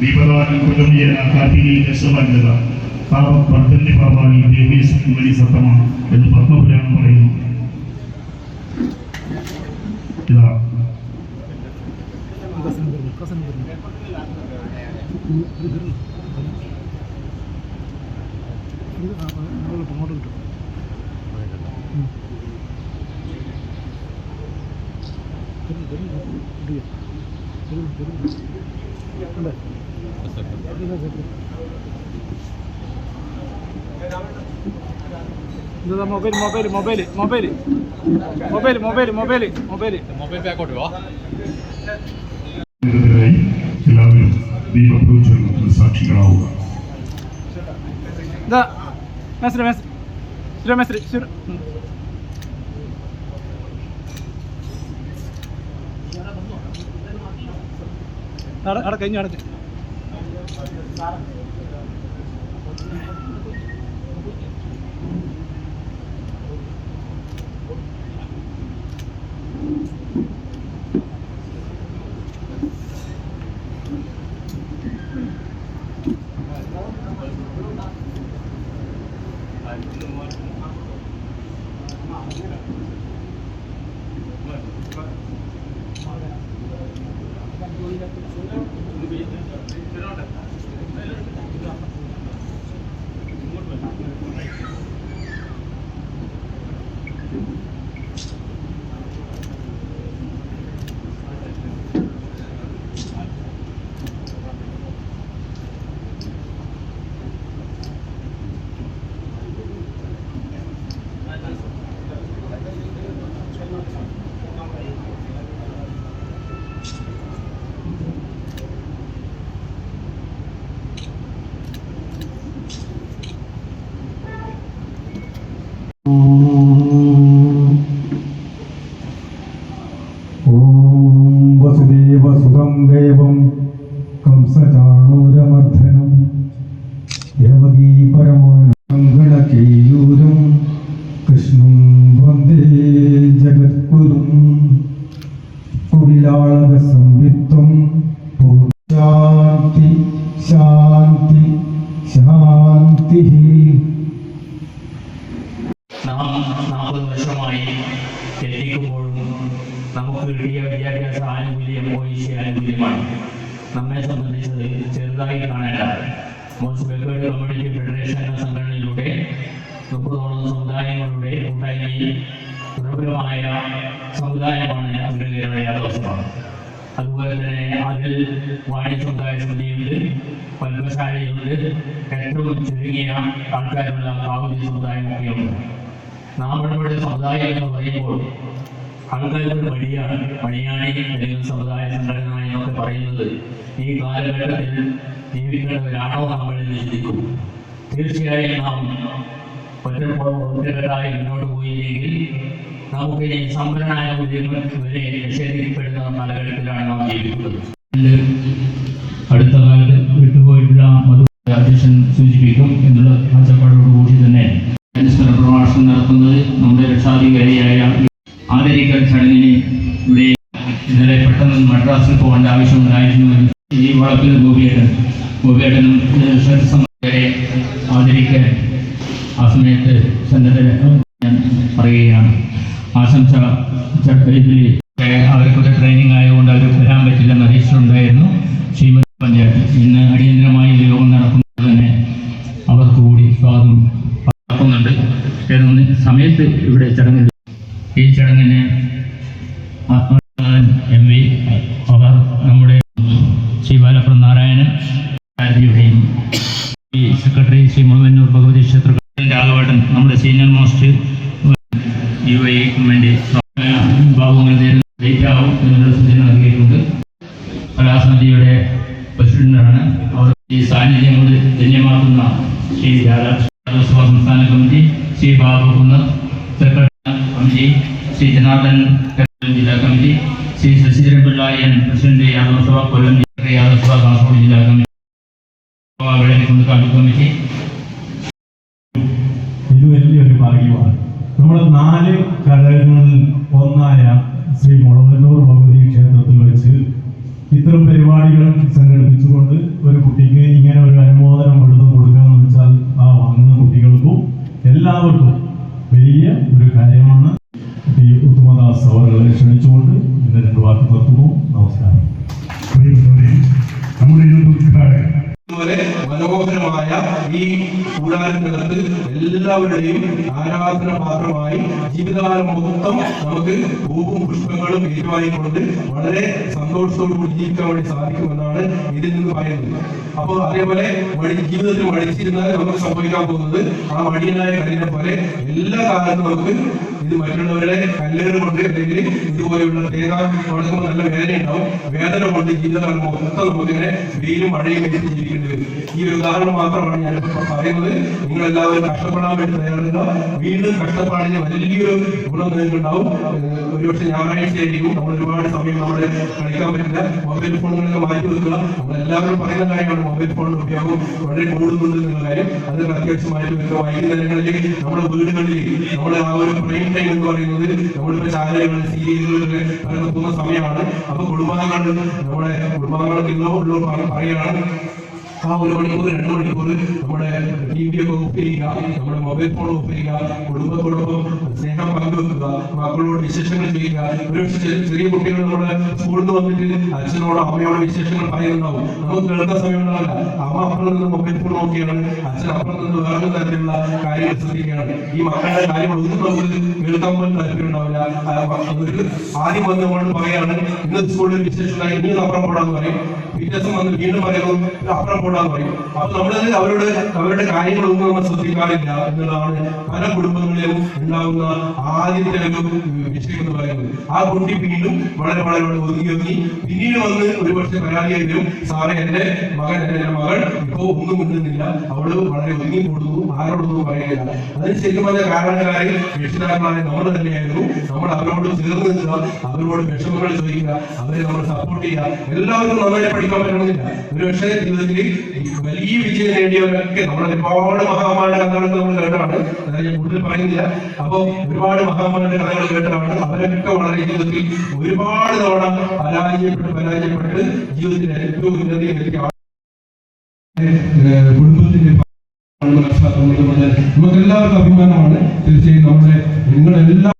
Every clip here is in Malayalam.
ദീപദാനം കുടുംബിയ കാത്തിരി രക്ഷപാലിത പാപ പദ്ധതി പാപാണി ദേവീശ്വരൻ വലിയ സത്തമാണ് എന്ന് പത്മപുരാണം പറയുന്നു. ഇതാ. അങ്ങോട്ട് കിട്ടും ഇല്ല mobile mobile mobile mobile mobile mobile mobile mobile mobile ബാക്കോട്ട് പോവാ എല്ലാവരും കഴിഞ്ഞു Thank you. Most community federation എന്ന സംഘടനയിലൂടെ മുപ്പതോളം സമുദായങ്ങളുടെ കൂട്ടായ്മയിൽ പ്രബലമായ സമുദായമാണ് അഗ്രഹീരയുടെ യാദോത്സവം അതുപോലെ തന്നെ അതിൽ വാണി സമുദായ സമിതിയുണ്ട് പത്മശാലയുണ്ട് ഏറ്റവും ചുരുങ്ങിയ ആൾക്കാരുള്ള കാവലി സമുദായമൊക്കെയുണ്ട് നാം നമ്മുടെ സമുദായം എന്ന് പറയുമ്പോൾ ആൾക്കാരുടെ മടിയാണ് മണിയാണി അല്ലെങ്കിൽ സമുദായ സംഘടന എന്നൊക്കെ പറയുന്നത്. ഈ കാലഘട്ടത്തിൽ ജീവിക്കേണ്ടവരാണോ നമ്മൾ ചിന്തിക്കും തീർച്ചയായും നാം ഒറ്റപ്പോൾ ഒറ്റക്കെട്ടായി മുന്നോട്ട് പോയില്ലെങ്കിൽ നമുക്ക് ഈ സമ്പന്നനായ വരെ നിഷേധിക്കപ്പെടുന്ന കാലഘട്ടത്തിലാണ് നാം ജീവിക്കുന്നത്. അടുത്ത കാലത്ത് വിട്ടുപോയിട്ടുള്ള മധു അധ്യക്ഷൻ സൂചിപ്പിക്കും എന്നുള്ള കാഴ്ചപ്പാടോടുകൂടി തന്നെ ഉപേടനം നമ്മുടെ നാല് ഘടകങ്ങളിൽ ഒന്നായ ശ്രീ മുളവന്നൂർ ഭഗവതി ക്ഷേത്രത്തിൽ വെച്ച് ഇത്തരം പരിപാടികൾ സംഘടിപ്പിച്ചുകൊണ്ട് ഒരു കുട്ടിക്ക് ഇങ്ങനെ ഒരു അനുമോദനം എടുത്തു എന്ന് വെച്ചാൽ ആ വാങ്ങുന്ന കുട്ടികൾക്കും എല്ലാവർക്കും വലിയ ഒരു കാര്യമാണ് എല്ലാവരുടെയും ആരാധന പാത്രമായി ജീവിതകാലം മൊത്തം നമുക്ക് പൂവും പുഷ്പങ്ങളും ഏറ്റുവായിക്കൊണ്ട് വളരെ സന്തോഷത്തോടുകൂടി ജീവിക്കാൻ വേണ്ടി സാധിക്കുമെന്നാണ് ഇതിൽ നിന്ന് പറയുന്നത്. അപ്പോൾ അതേപോലെ ജീവിതത്തിൽ മടിച്ചിരുന്നാൽ നമുക്ക് സംഭവിക്കാൻ പോകുന്നത് ആ മടിയനായ കല്ലിനെ പോലെ എല്ലാ കാലത്തും നമുക്ക് ഇത് മറ്റുള്ളവരുടെ കല്ലേറ് കൊണ്ട് അല്ലെങ്കിൽ ഇതുപോലെയുള്ള തേങ്ങ നല്ല വേദന ഉണ്ടാവും. വേദന കൊണ്ട് ജീവിതകാലം മൊത്തം നമുക്കിങ്ങനെ വെയിലും മഴയും വെച്ച് ജീവിക്കേണ്ടി വരും. ഈ ഒരു ഉദാഹരണം മാത്രമാണ് ഞാൻ പറയുന്നത്. നിങ്ങൾ എല്ലാവരും കഷ്ടപ്പെടാൻ വേണ്ടി തയ്യാറെടുക്കുക. വീണ്ടും കഷ്ടപ്പാടിന് വലിയൊരു ഗുണം നിങ്ങൾക്കുണ്ടാവും. ഒരുപക്ഷെ ഞായറാഴ്ച ആയിരിക്കും. നമ്മൾ ഒരുപാട് സമയം നമ്മൾ കളിക്കാൻ പറ്റില്ല. മൊബൈൽ ഫോണുകളൊക്കെ മാറ്റി വെക്കുക. നമ്മൾ എല്ലാവരും പറയുന്ന കാര്യമാണ് മൊബൈൽ ഫോണിന്റെ ഉപയോഗം വളരെ കൂടുന്നുണ്ട് എന്നുള്ള കാര്യം. അത് അത്യാവശ്യം വെക്കുക വൈകുന്നേരങ്ങളിൽ നമ്മുടെ വീടുകളിൽ നമ്മുടെ ആ ഒരു പ്രൈം ടൈം എന്ന് പറയുന്നത് നമ്മളിപ്പോ ചാനലുകളിൽ സീരിയലുകളിലൊക്കെ നടക്കുന്ന സമയമാണ്. അപ്പൊ കുടുംബാംഗങ്ങൾ നമ്മുടെ കുടുംബാംഗങ്ങൾക്ക് ഇന്നോ ഉള്ളവർ പറയുകയാണ്. ആ ഒരു മണിക്കൂർ രണ്ട് മണിക്കൂർ നമ്മുടെ ടി വി ഒക്കെ ഓഫ് ചെയ്യുക നമ്മുടെ മൊബൈൽ ഫോൺ ഓഫ് ചെയ്യുക കുടുംബത്തോടൊപ്പം സ്നേഹം പങ്കുവെക്കുക മക്കളോട് വിശേഷങ്ങൾ ചെയ്യുക. ഒരു ചെറിയ കുട്ടികൾ നമ്മുടെ സ്കൂളിൽ നിന്ന് വന്നിട്ട് അച്ഛനോടോ അമ്മയോട് വിശേഷങ്ങൾ പറയുന്നുണ്ടാവും. നമുക്ക് കേൾക്കാൻ സമയം ഉണ്ടാവില്ല. അമ്മ അപ്പുറം നിന്ന് മൊബൈൽ ഫോൺ നോക്കിയാണ്. അച്ഛൻ അപ്പുറം നിന്ന് വേറെ തരത്തിലുള്ള കാര്യങ്ങൾ ശ്രദ്ധിക്കുകയാണ്. ഈ മക്കളുടെ കാര്യങ്ങൾ ഒന്നും നമുക്ക് കേൾക്കാൻ പോലും താല്പര്യം ഉണ്ടാവില്ല. ആദ്യം വന്ന് നമ്മൾ പറയാണ് ഇന്ന് സ്കൂളിൽ വിശേഷം ഇനി അപ്പുറം പോടാന്ന് പറയും. പിറ്റേ ദിവസം വന്ന് വീണ്ടും പറയുന്നു അപ്പുറം പോടാന്ന് പറയും. അപ്പൊ നമ്മൾ അവരോട് അവരുടെ കാര്യങ്ങളൊന്നും നമ്മൾ ശ്രദ്ധിക്കാറില്ല എന്നുള്ളതാണ് പല കുടുംബങ്ങളിലും ഉണ്ടാകുന്ന ആദ്യത്തെ ഒരു വിഷയം എന്ന് പറയുന്നത്. ആ കുട്ടി വീണ്ടും വളരെ വളരെ ഒതുങ്ങി ഒതുങ്ങി പിന്നീട് വന്ന് ഒരു പക്ഷേ പരാതിയായി വരും സാറേ എന്റെ മകൻ എന്റെ മകൾ ഇപ്പോ ഒന്നും മിണ്ടുന്നില്ല. അവൾ വളരെ ഒതുങ്ങി കൂടുന്നു. ആരോടൊന്നും പറയുന്നില്ല അതിന് ശരിക്കും പറഞ്ഞ കാരണക്കാരെ രക്ഷിതാക്കളായ നമ്മൾ തന്നെയായിരുന്നു. നമ്മൾ അവരോട് ചേർന്ന് നിൽക്കുക അവരോട് വിഷമങ്ങൾ ചോദിക്കുക അവരെ നമ്മൾ സപ്പോർട്ട് ചെയ്യുക. എല്ലാവർക്കും നന്നായി പഠിക്കാൻ പറ്റണമെന്നില്ല. ഒരു പക്ഷേ ജീവിതത്തിൽ വലിയ വിജയം നേടിയവരൊക്കെ നമ്മൾ ഒരുപാട് മഹാമാരുടെ കഥകളൊക്കെ നമ്മൾ അതായത് ഞാൻ കൂടുതൽ പറയുന്നില്ല. അപ്പൊ ഒരുപാട് മഹാമാരുടെ കഥകൾ കേട്ടതാണ്. അവരൊക്കെ വളരെ ജീവിതത്തിൽ ഒരുപാട് തവണ പരാജയപ്പെട്ട് പരാജയപ്പെട്ട് ജീവിതത്തിൽ ഏറ്റവും ഉന്നതി കുടുംബത്തിന്റെ മനസ്സിലാക്കുന്നത് നമുക്ക് എല്ലാവർക്കും അഭിമാനമാണ്. തീർച്ചയായും നമ്മുടെ നിങ്ങളെല്ലാം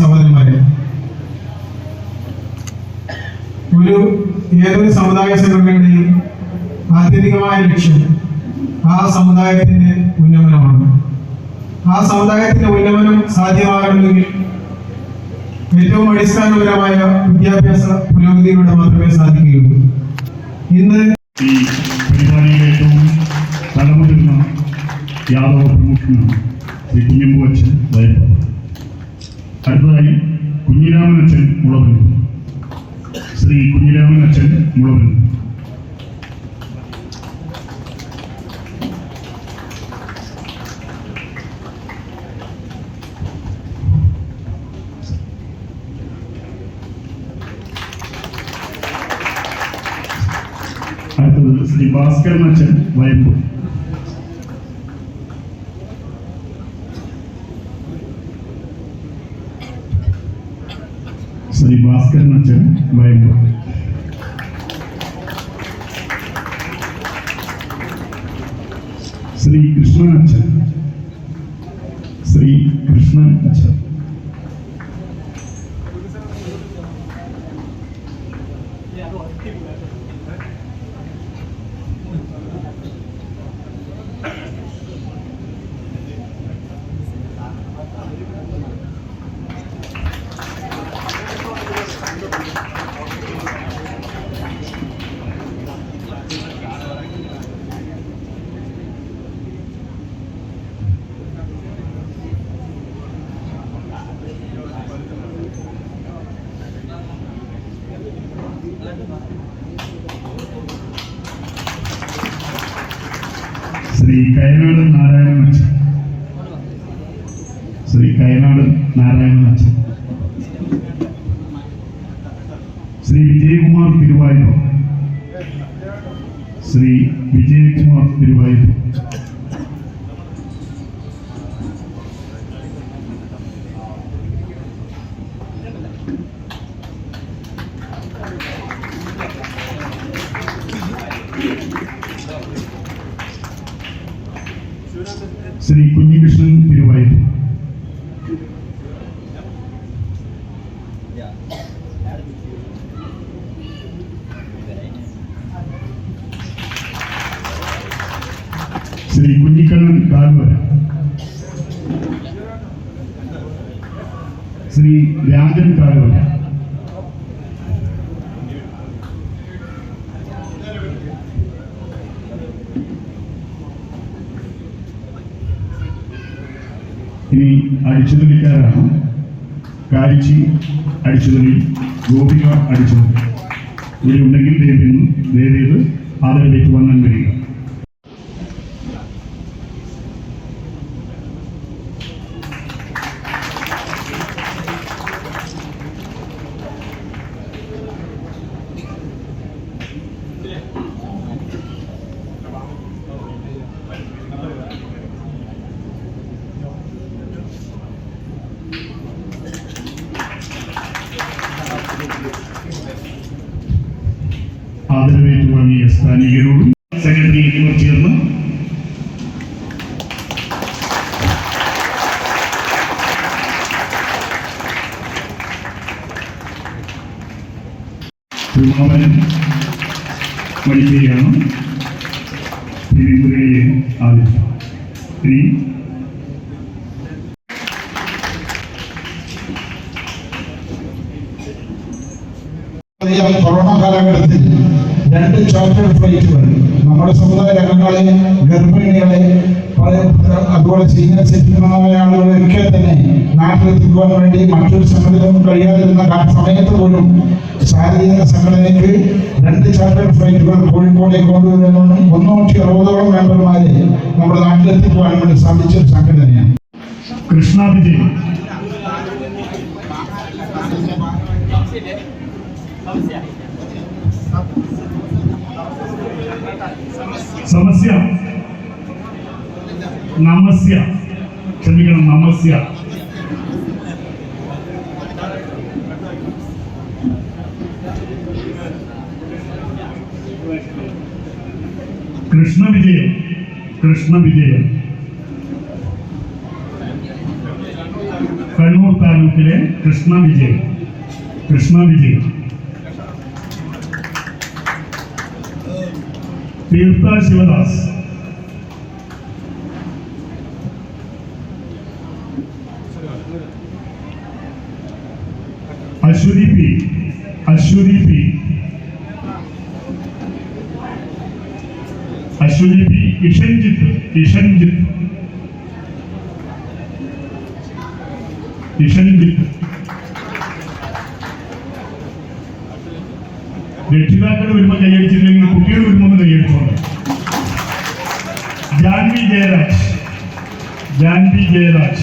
സഹോദരന്മാരെ ഒരു ഏതൊരു സമുദായ സംഘടനയുടെയും ആത്യന്തികമായ ലക്ഷ്യം ആ സമുദായത്തിന്റെ ഉന്നമനമാണ്. ആ സമുദായത്തിന്റെ ഉന്നമനം സാധ്യമാകണമെങ്കിൽ ഏറ്റവും അടിസ്ഥാനപരമായ വിദ്യാഭ്യാസ പുരോഗതിയിലൂടെ മാത്രമേ സാധിക്കുകയുള്ളൂ. ഇന്ന് ഈ ഏറ്റവും തലമുതിർന്ന യാദവ പ്രമുഖനാണ് ശ്രീ വയപ്പ അടുത്തതായി കുഞ്ഞിരാമൻ അച്ഛൻ മുളവൻ. ശ്രീ കുഞ്ഞിരാമൻ അച്ഛൻ മുളവൻ. അടുത്തത് ശ്രീ ഭാസ്കരൻ അച്ഛൻ വയമ്പൂർ ശ്രീ ഭാസ്കരൻ അച്ഛൻ വയമ്പൂർ ശ്രീ കൃഷ്ണൻ അച്ഛൻ ശ്രീ കൃഷ്ണൻ അച്ഛൻ ശ്രീ കയനാട് നാരായണൻ അച്ഛൻ ശ്രീ കയനാട് നാരായണൻ അച്ഛൻ ശ്രീ വിജയകുമാർ തിരുവായൂർ ശ്രീ വിജയകുമാർ തിരുവായൂർ. ഇനി അടിച്ചുതലിക്കാരാണ്. കാരിച്ചി അടിച്ചുതലി ഗോപിക അടിച്ചുതലി ഇവിടെ ഉണ്ടെങ്കിൽ ദയവിൽ ദയവേത് ആദരവിലേക്ക് വന്നാൽ വരിക ആദരവേറ്റു വാങ്ങിയ സ്ഥാനികരോടും സെക്രട്ടറി എന്നിവർ ചേർന്ന് വിമാപനം വഹിക്കുകയാണ് തിരുമുരളിയെ ഇനി അറിയാം കൊറോണ കാലഘട്ടത്തിൽ രണ്ട് ചാർട്ടർ ഫ്ലൈറ്റുകൾ നമ്മുടെ സമുദായ അംഗങ്ങളെ ഗർഭിണികളെ പല- അതുപോലെ സീനിയർ സിറ്റിസണായ ആളുകളൊക്കെ തന്നെ നാട്ടിലെത്തിക്കുവാൻ വേണ്ടി മറ്റൊരു സംഘടനയും കഴിയാതിരുന്ന സമയത്ത് പോലും ശാരീരിക സംഘടനയ്ക്ക് രണ്ട് ചാർട്ടർ ഫ്ലൈറ്റുകൾ കോഴിക്കോടേക്ക് കൊണ്ടുവരുന്ന മുന്നൂറ്റി അറുപതോളം മെമ്പർമാരെ നമ്മുടെ നാട്ടിലെത്തിക്കുവാൻ വേണ്ടി സാധിച്ച ഒരു സംഘടനയാണ്. കൃഷ്ണ വിജയ്. സമസ്യ നമസ്യ ക്ഷമിക്കണം നമസ്യ കൃഷ്ണ വിജയൻ കൃഷ്ണ വിജയൻ കണ്ണൂർ താലൂക്കിലെ Krishna Vijayan Krishna Vijayan Devata Shivdas Ashwini P Ashwini P Ashwini P Ishanjit Ishanjit Ishanjit രക്ഷിതാക്കൾ വരുമ്പോൾ കൈയടിച്ചിട്ടില്ലെങ്കിൽ കുട്ടികൾ വരുമ്പോൾ കൈയടിച്ചോണ്ട് Janvi Jayaraj. Janvi Jayaraj.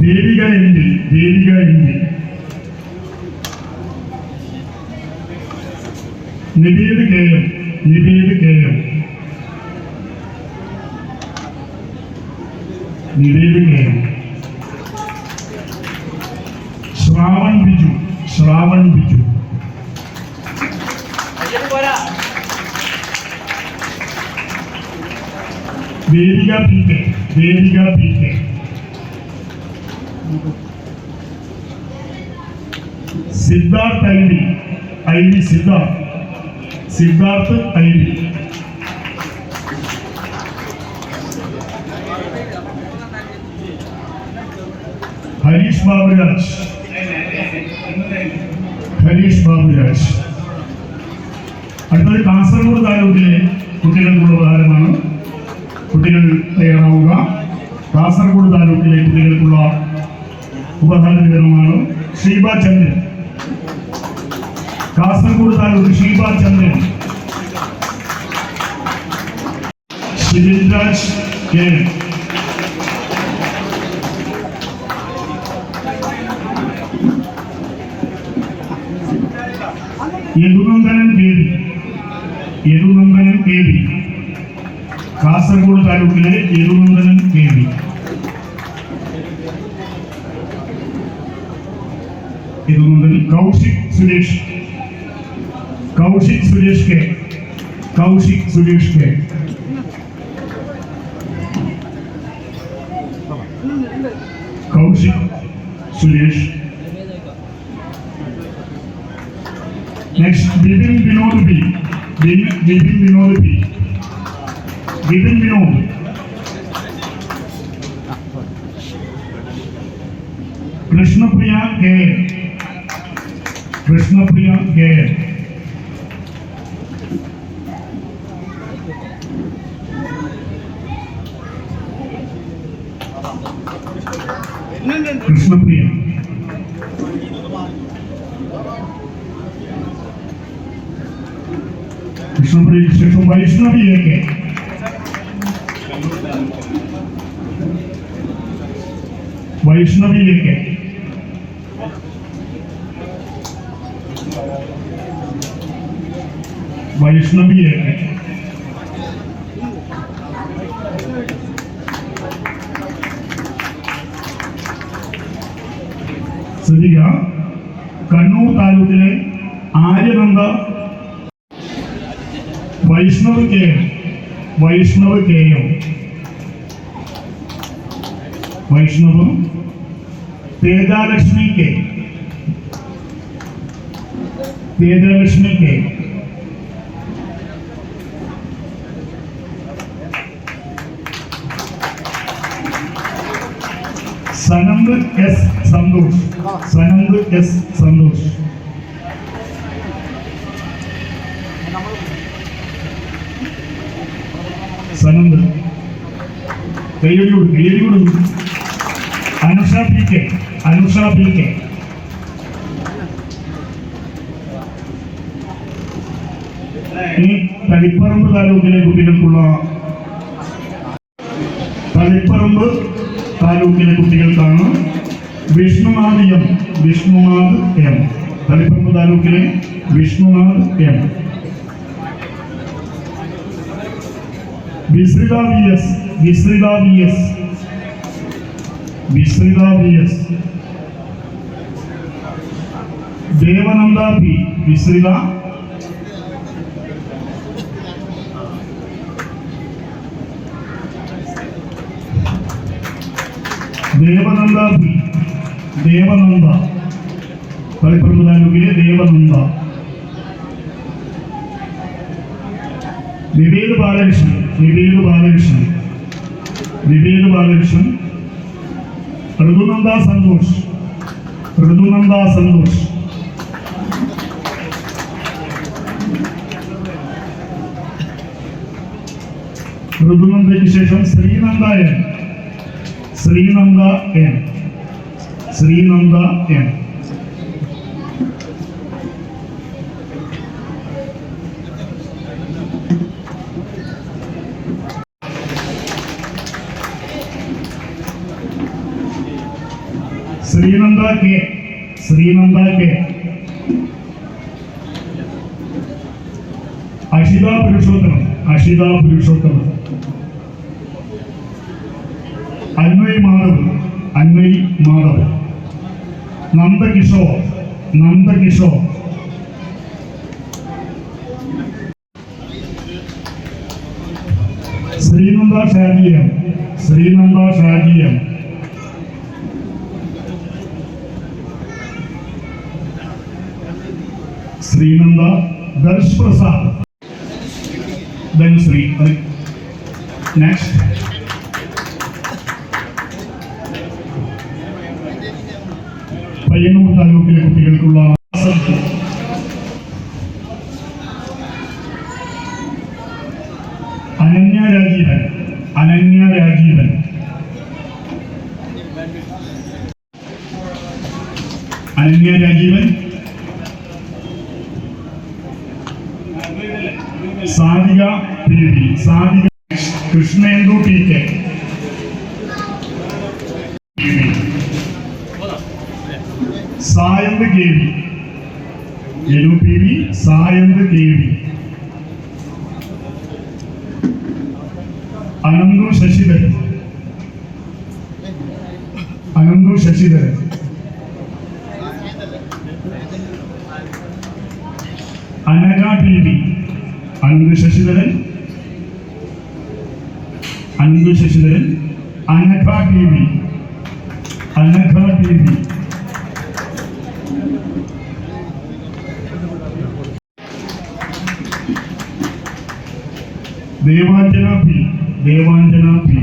Devika M P Devika M P. K M Nived K M Nived Vedika P K Vedika P K Siddharth I I Siddharth. Siddharth I Harish Baburaj. Harish Baburaj. അടുത്തത് കാസർഗോഡ് താലൂക്കിലെ കുട്ടികൾക്കുള്ള ഉപഹാരമാണ് കാസർഗോഡ് താലൂക്കിലെ കുട്ടികൾക്കുള്ള ഉപഹാര വിതരണമാണ് Sheeba Chandran. Kasaragod taluk Sheeba Chandran. Sivil Raj K. Yadunandanan K. V. Yadunandanan K. V. Kasaragod താലൂക്കിലെ Yadunandanan K. V. Kaushik Suresh. Kaushik Suresh K. Kaushik Suresh K. Kaushik Suresh. Next Vipin Vinod भी। विपिन विनोद भी। Vipin Vinod. Krishna K. Krishnapriya K N. Krishnapriya K N. Krishnapriya കൃഷ്ണപ്രിയയ്ക്ക് ശേഷം വൈഷ്ണവിയൊക്കെ വൈഷ്ണവിയിലേക്ക് വൈഷ്ണവിയിലേക്ക് ശ്രദ്ധിക്കുക കണ്ണൂർ താലൂക്കിലെ Aryananda Vaishnav K M. Vaishnav K M Vaishnav Thejalakshmi K Tejalakshmi K Sanand S Santhosh. Sanand S Santhosh. Sanand കയ്യടിയോട് കയ്യടിയോട് Anusha P K Anusha P K. ഇനി തളിപ്പറമ്പ് താലൂക്കിലെ കുട്ടികൾക്കുള്ള എം വിഷ്ണുനാഥ് എം തളിപ്പറമ്പ് താലൂക്കിലെ Vishnunath M Visritha V S Visritha V S Visritha V S Devananda P Visritha Devananda P Devananda Kaliparamba താലൂക്കിലെ ദേവനന്ദ നിവേദ് ബാലകൃഷ്ണൻ നിവേദ് ബാലകൃഷ്ണൻ നിവേദ് ബാലകൃഷ്ണൻ. ഋതുനന്ദ സന്തോഷ് ഋതുനന്ദ സന്തോഷ്. ഋതുനന്ദയ്ക്ക് ശേഷം Sreenanda N Sreenanda N Sreenanda N Sreenanda K Ashitha Purushothaman Ashitha Purushothaman. Anvay Madhav Anvay Madhav. Nandakishore Nandakishore Sreenanda Shajiyam Sreenanda Shajiyam Sreenanda Darsh Prasad Dhanushree next Payyanur താലൂക്കിലെ കുട്ടികൾക്കുള്ള. Ananya Rajeevan Ananya Rajeevan. Ananya Rajeevan. Sarika P Sadhika Krishnendu P K. Sayanth K V Sayanth K V. Sasidharan Anagha T V Anagha T V Devanjana P Devanjana P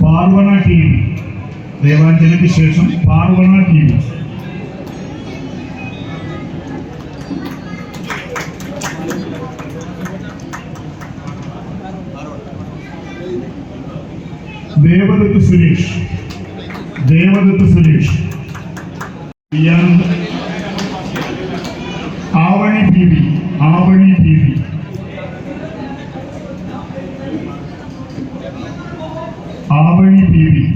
Parvana T V ദേവാഞ്ജനയ്ക്ക് ശേഷം Parvana T Suresh. Devadath Suresh. Avani T V Avani T V. Avani T V.